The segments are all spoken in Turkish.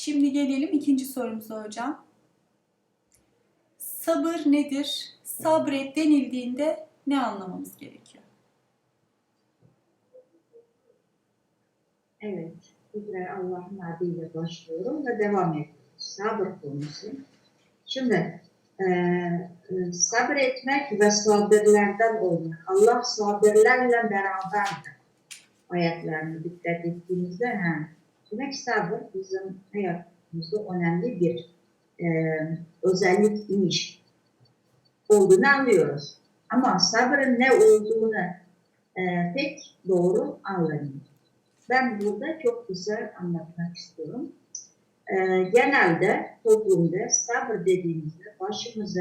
Şimdi gelelim ikinci sorumuza hocam. Sabır nedir? Sabret denildiğinde ne anlamamız gerekiyor? Evet, tekrar Allah'ın adıyla başlıyorum ve devam ediyoruz. Sabır konusu. Şimdi e, e, sabretmek ve sabırlardan olmak. Allah sabırlarla beraberdir. Ayetlerine dikkat ettiğimizde ha, demek sabır bizim hayatımızda önemli bir e, özellik imiş olduğunu anlıyoruz. Ama sabrın ne olduğunu e, pek doğru anlamıyoruz. Ben burada çok güzel anlatmak istiyorum. Ee, genelde toplumda sabır dediğimizde başımıza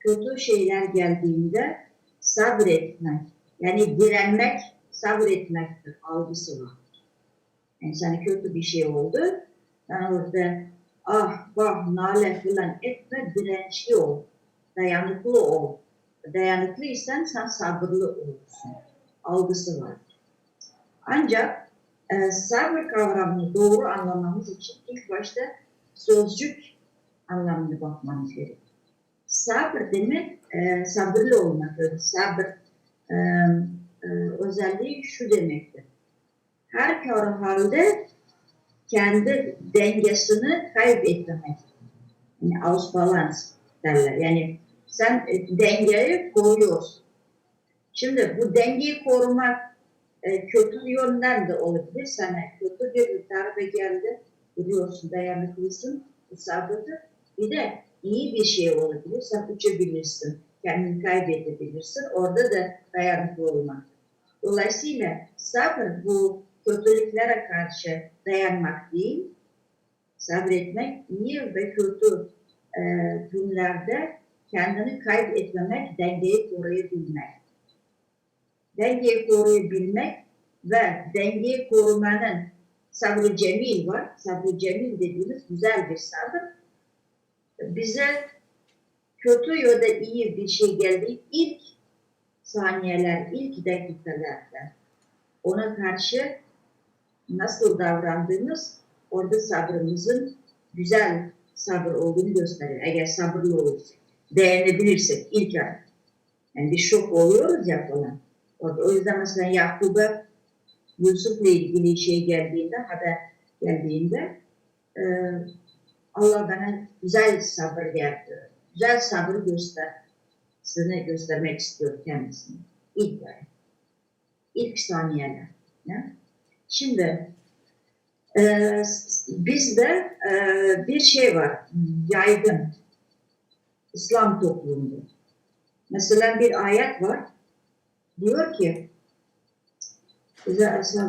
kötü şeyler geldiğinde sabretmek, yani direnmek sabretmektir algısı var. Yani kötü bir şey oldu, sen orada ah vah nale falan etme dirençli ol, dayanıklı ol. Dayanıklıysan sen sabırlı olursun. Algısı var. Ancak e, sabır kavramını doğru anlamamız için ilk başta sözcük anlamına bakmamız gerekiyor. Sabır demek e, sabırlı olmak. Yani sabır e, e, özelliği şu demektir. Her halde kendi dengesini kaybetmemek. Yani aus balans derler. Yani sen e, dengeyi koruyorsun. Şimdi bu dengeyi korumak e, kötü yönden de olabilir. Sana kötü bir darbe geldi. Biliyorsun dayanıklısın, sabırlı. Bir de iyi bir şey olabilir. Sen uçabilirsin, kendini kaybedebilirsin. Orada da dayanıklı olmak. Dolayısıyla sabır bu kötülüklere karşı dayanmak değil, sabretmek iyi ve kötü e, günlerde kendini kaybetmemek, dengeyi koruyabilmek dengeyi koruyabilmek ve dengeyi korumanın sabrı cemil var. Sabrı cemil dediğimiz güzel bir sabır. Bize kötü ya da iyi bir şey geldiği ilk saniyeler, ilk dakikalarda ona karşı nasıl davrandığımız orada sabrımızın güzel sabır olduğunu gösteriyor. Eğer sabırlı olursak, dayanabilirsek ilk an. Yani bir şok oluyoruz ya falan. O yüzden mesela Yakup'a Yusuf'la ilgili şey geldiğinde, haber geldiğinde e, Allah bana güzel sabır verdi. Güzel sabır göster. Size göstermek istiyor kendisini. İlk ay. İlk saniyeler. Ya. Şimdi e, bizde e, bir şey var. Yaygın. İslam toplumunda. Mesela bir ayet var diyor ki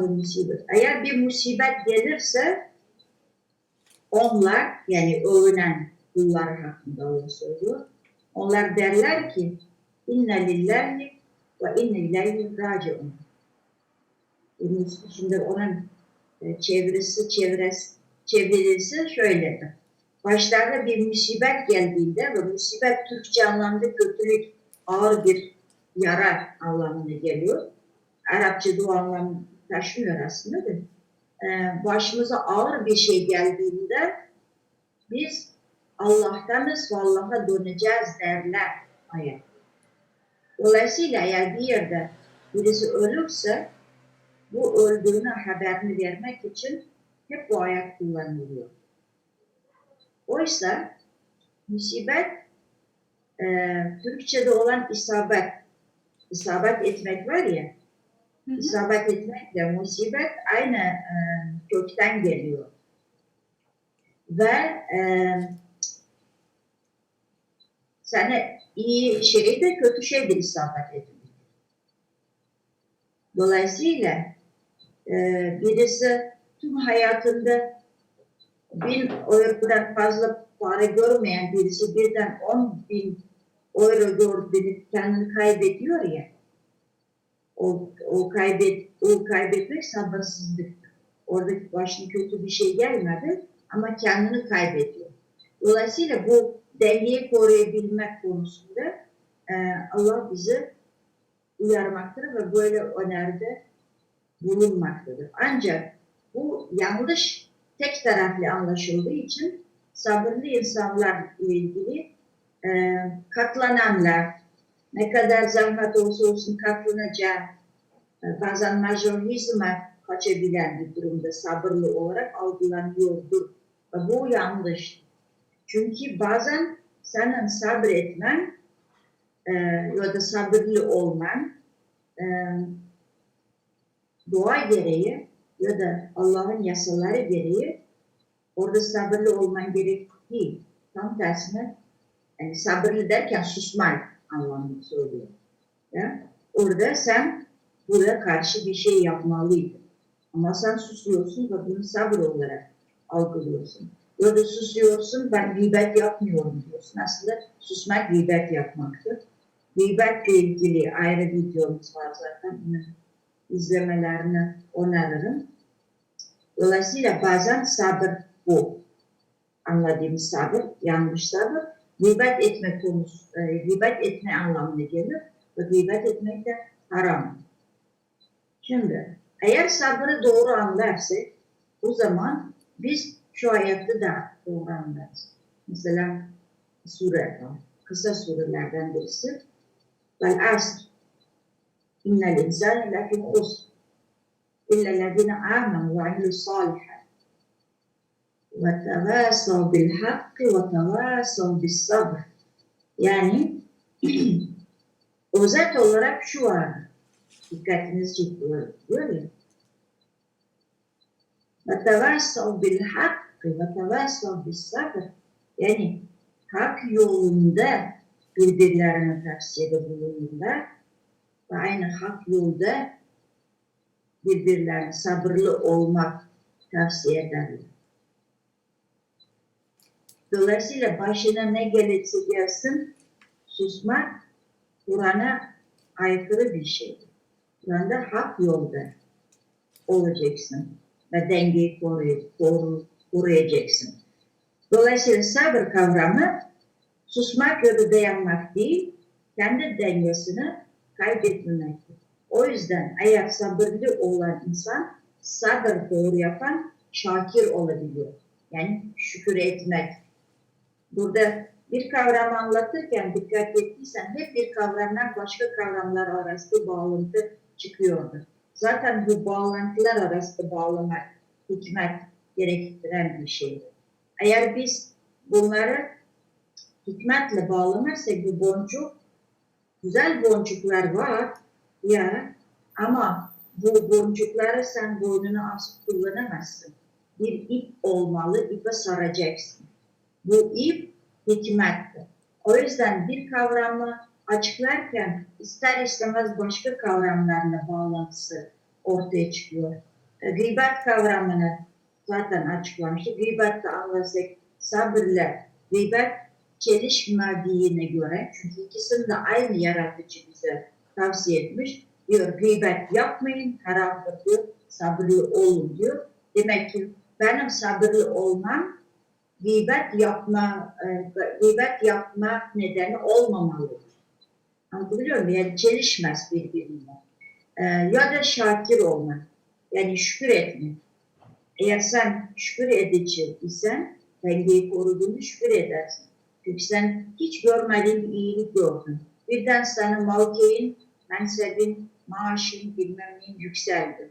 musibet. Eğer bir musibet gelirse onlar yani övünen kullar hakkında öyle söylüyor. Onlar derler ki inne lillahi ve inne ileyhi raciun. Şimdi onun e, çevresi, çevresi, çevirisi şöyledir. Başlarda bir musibet geldiğinde ve musibet Türkçe anlamda kötülük, ağır bir yara anlamına geliyor. Arapçada o anlam taşımıyor aslında da. Ee, başımıza ağır bir şey geldiğinde biz Allah'tanız ve Allah'a döneceğiz derler ayet. Dolayısıyla eğer bir yerde birisi ölürse bu öldüğünü haberini vermek için hep bu ayet kullanılıyor. Oysa musibet e, Türkçe'de olan isabet isabet etmek var ya, Hı hı. isabet etmekle musibet aynı e, kökten geliyor. Ve e, sana iyi şey de kötü şey de isabet ediyor. Dolayısıyla e, birisi tüm hayatında bin eurodan fazla para görmeyen birisi birden on bin euro gördüğünü kendini kaybediyor ya. O, o, kaybet, o kaybetmek sabırsızlık. Oradaki başına kötü bir şey gelmedi ama kendini kaybediyor. Dolayısıyla bu dengeyi koruyabilmek konusunda e, Allah bizi uyarmaktadır ve böyle öneride bulunmaktadır. Ancak bu yanlış tek taraflı anlaşıldığı için sabırlı insanlarla ilgili e, katlananlar, ne kadar zahmet olsa olsun katlanacak, e, bazen majorizme kaçabilen bir durumda sabırlı olarak algılanıyordur. Ve bu yanlış. Çünkü bazen senin sabretmen e, ya da sabırlı olman e, doğa gereği ya da Allah'ın yasaları gereği orada sabırlı olman gerek. Tam tersine yani sabırlı derken susmak anlamını söylüyor. Ya? Orada sen buraya karşı bir şey yapmalıydın. Ama sen susuyorsun ve bunu sabır olarak algılıyorsun. Ya da susuyorsun ben gıybet yapmıyorum diyorsun. Aslında susmak gıybet yapmaktır. Gıybetle ilgili ayrı videomuz var zaten. İzlemelerini öneririm. Dolayısıyla bazen sabır bu. Anladığımız sabır, yanlış sabır. Gıybet etme konusu, e, gıybet etme anlamına gelir. Ve gıybet etmek de haram. Şimdi eğer sabrı doğru anlarsak o zaman biz şu ayette da doğru anlarız. Mesela sure. Kısa surelerden birisi. Vel asr. إن الإنسان لا في خسر إلا الذين آمنوا وعملوا الصالحات وتواصوا بالحق وتواصوا بالصبر يعني وذات olarak şu an dikkatinizi çekiyorum değil mi? وتواصوا بالحق وتواصوا بالصبر يعني حق hak yolunda birbirlerine tavsiyede bulunurlar ve aynı hak yolda birbirlerine sabırlı olmak tavsiye ederler. Dolayısıyla başına ne gelirse gelsin susmak Kur'an'a aykırı bir şeydir. Kur'an'da hak yolda olacaksın ve dengeyi koru, koru, koruyacaksın. Dolayısıyla sabır kavramı susmak ya da dayanmak değil, kendi dengesini kaybetmemektir. O yüzden eğer sabırlı olan insan sabır doğru yapan şakir olabiliyor. Yani şükür etmek. Burada bir kavramı anlatırken dikkat ettiysen hep bir kavramlar başka kavramlar arasında bağlantı çıkıyordu. Zaten bu bağlantılar arasında bağlamak, hikmet gerektiren bir şeydir. Eğer biz bunları hikmetle bağlanırsak bu boncuk, güzel boncuklar var ya ama bu boncukları sen boynuna asıp kullanamazsın. Bir ip olmalı, ipe saracaksın. Bu ip hikmettir. O yüzden bir kavramı açıklarken ister istemez başka kavramlarla bağlantısı ortaya çıkıyor. E, Gıybet kavramını zaten açıklamıştık. Gıybette anlasak sabırla gıybet çelişmediğine göre çünkü ikisini de aynı yaratıcı bize tavsiye etmiş. Diyor gıybet yapmayın, diyor, sabırlı olun diyor. Demek ki benim sabırlı olmam gıybet yapma, e, gıybet yapmak nedeni olmamalıdır. Anlatabiliyor muyum? Yani çelişmez birbirine. E, ya da şakir olmak. Yani şükür etmek. Eğer sen şükür edici isen dengeyi koruduğunu şükür edersin. Çünkü sen hiç görmediğin bir iyilik gördün. Birden sana mevkiin, mensebin, maaşın, bilmem neyin yükseldi.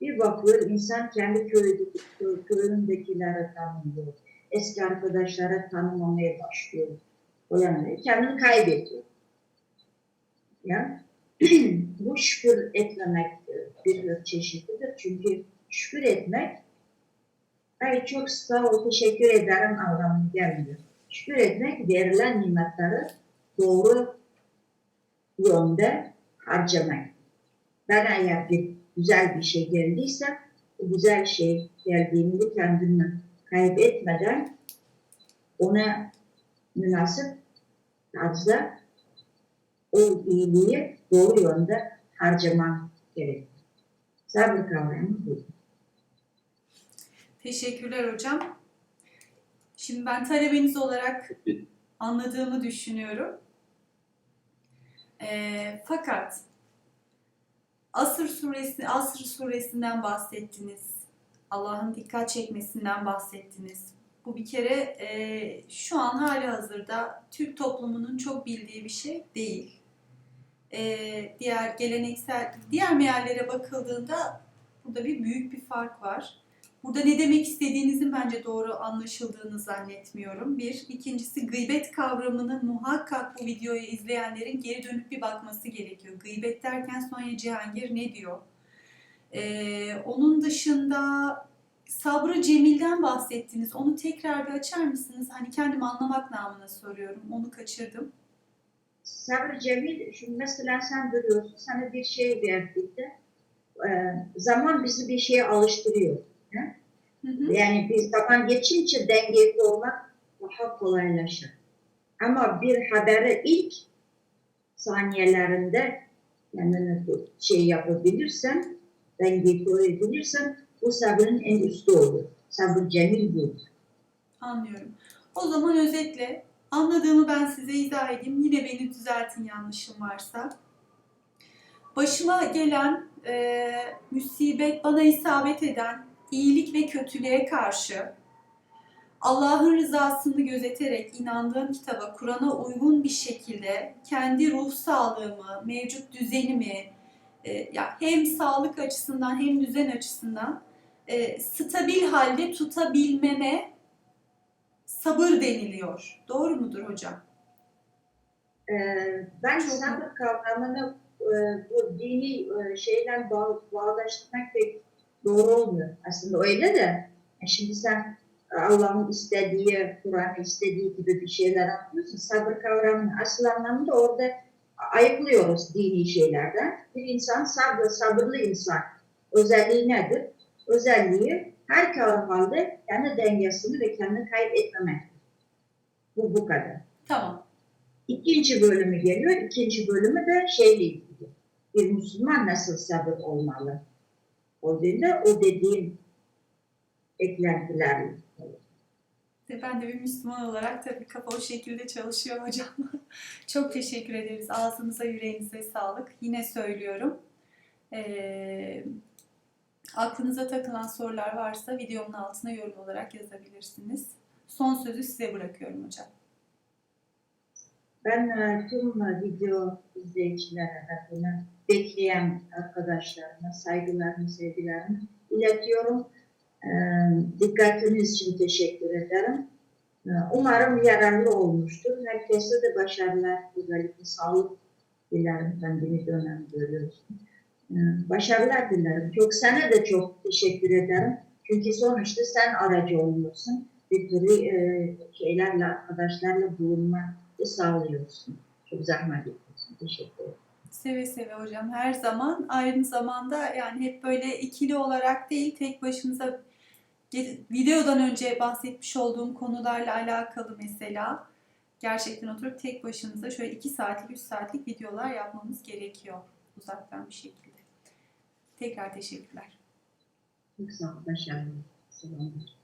Bir bakıyor insan kendi köyündeki, köy, köyündekileri tanımıyor. Eski arkadaşlara tanımamaya başlıyor. Yani kendini kaybediyor. Ya. Bu şükür etmemek bir çeşididir. Çünkü şükür etmek ay çok sağ ol, teşekkür ederim anlamına gelmiyor. Şükür etmek verilen nimetleri doğru yönde harcamak. Ben eğer bir güzel bir şey geldiyse bu güzel şey geldiğinde kendini kaybetmeden ona münasip tarzda o iyiliği doğru yönde harcaman gerekir. Sabır kavramı bu. Teşekkürler hocam. Şimdi ben talebeniz olarak anladığımı düşünüyorum. Ee, fakat Asır suresi, Asr suresinden bahsettiniz. Allah'ın dikkat çekmesinden bahsettiniz. Bu bir kere e, şu an hali hazırda Türk toplumunun çok bildiği bir şey değil. E, diğer geleneksel, diğer meallere bakıldığında burada bir büyük bir fark var. Burada ne demek istediğinizin bence doğru anlaşıldığını zannetmiyorum. Bir. ikincisi gıybet kavramını muhakkak bu videoyu izleyenlerin geri dönüp bir bakması gerekiyor. Gıybet derken Sonya Cihangir ne diyor? Ee, onun dışında sabrı cemilden bahsettiniz. Onu tekrar bir açar mısınız? Hani kendimi anlamak namına soruyorum. Onu kaçırdım. Sabır Cemil, şimdi mesela sen görüyorsun, sana bir şey verdiğinde e, zaman bizi bir şeye alıştırıyor. Hı hı. Yani bir zaman geçince dengeyi kurmak daha kolaylaşır. Ama bir haberi ilk saniyelerinde kendine şey yapabilirsen, dengeyi koruyabilirsen bu sabrın en üstü olur. Sabır cemil bu. Anlıyorum. O zaman özetle anladığımı ben size izah edeyim. Yine beni düzeltin yanlışım varsa. Başıma gelen e, musibet, bana isabet eden iyilik ve kötülüğe karşı Allah'ın rızasını gözeterek inandığım kitaba, Kur'an'a uygun bir şekilde kendi ruh sağlığımı, mevcut düzenimi, e, ya hem sağlık açısından hem düzen açısından e, stabil halde tutabilmeme sabır deniliyor. Doğru mudur hocam? Ee, ben Çok sabır kavramını e, bu dini e, şeyle bağ, bağdaştırmak pek doğru olmuyor. Aslında öyle de e, şimdi sen Allah'ın istediği, Kur'an'ın istediği gibi bir şeyler anlıyorsun. Sabır kavramının asıl anlamı da orada ayıklıyoruz dini şeylerden. Bir insan sabırlı, sabırlı insan. Özelliği nedir? Özelliği her halde kendi dengesini ve kendini kaybetmemek. Bu bu kadar. Tamam. İkinci bölümü geliyor. İkinci bölümü de şeyle ilgili. Bir Müslüman nasıl sabır olmalı? O o dediğim eklentilerle. Ben de bir Müslüman olarak tabii kafa o şekilde çalışıyor hocam. Çok teşekkür ederiz. Ağzınıza yüreğinize sağlık. Yine söylüyorum. Ee, aklınıza takılan sorular varsa videomun altına yorum olarak yazabilirsiniz. Son sözü size bırakıyorum hocam. Ben tüm video izleyicilerine adına bekleyen arkadaşlarıma saygılarımı, sevgilerimi iletiyorum. E, dikkatiniz için teşekkür ederim. E, umarım yararlı olmuştur. Herkese de başarılar, özellikle sağlık dilerim pandemi dönem görüyorsun. E, başarılar dilerim. Çok sana da çok teşekkür ederim. Çünkü sonuçta sen aracı oluyorsun. Bir türlü e, şeylerle, arkadaşlarla bulunma sağlıyorsun. Çok zahmet ediyorsun. Teşekkür ederim. Seve seve hocam her zaman aynı zamanda yani hep böyle ikili olarak değil tek başınıza videodan önce bahsetmiş olduğum konularla alakalı mesela gerçekten oturup tek başınıza şöyle 2 saatlik 3 saatlik videolar yapmamız gerekiyor uzaktan bir şekilde. Tekrar teşekkürler. Çok sağ ol. Başarılı. Selamlar.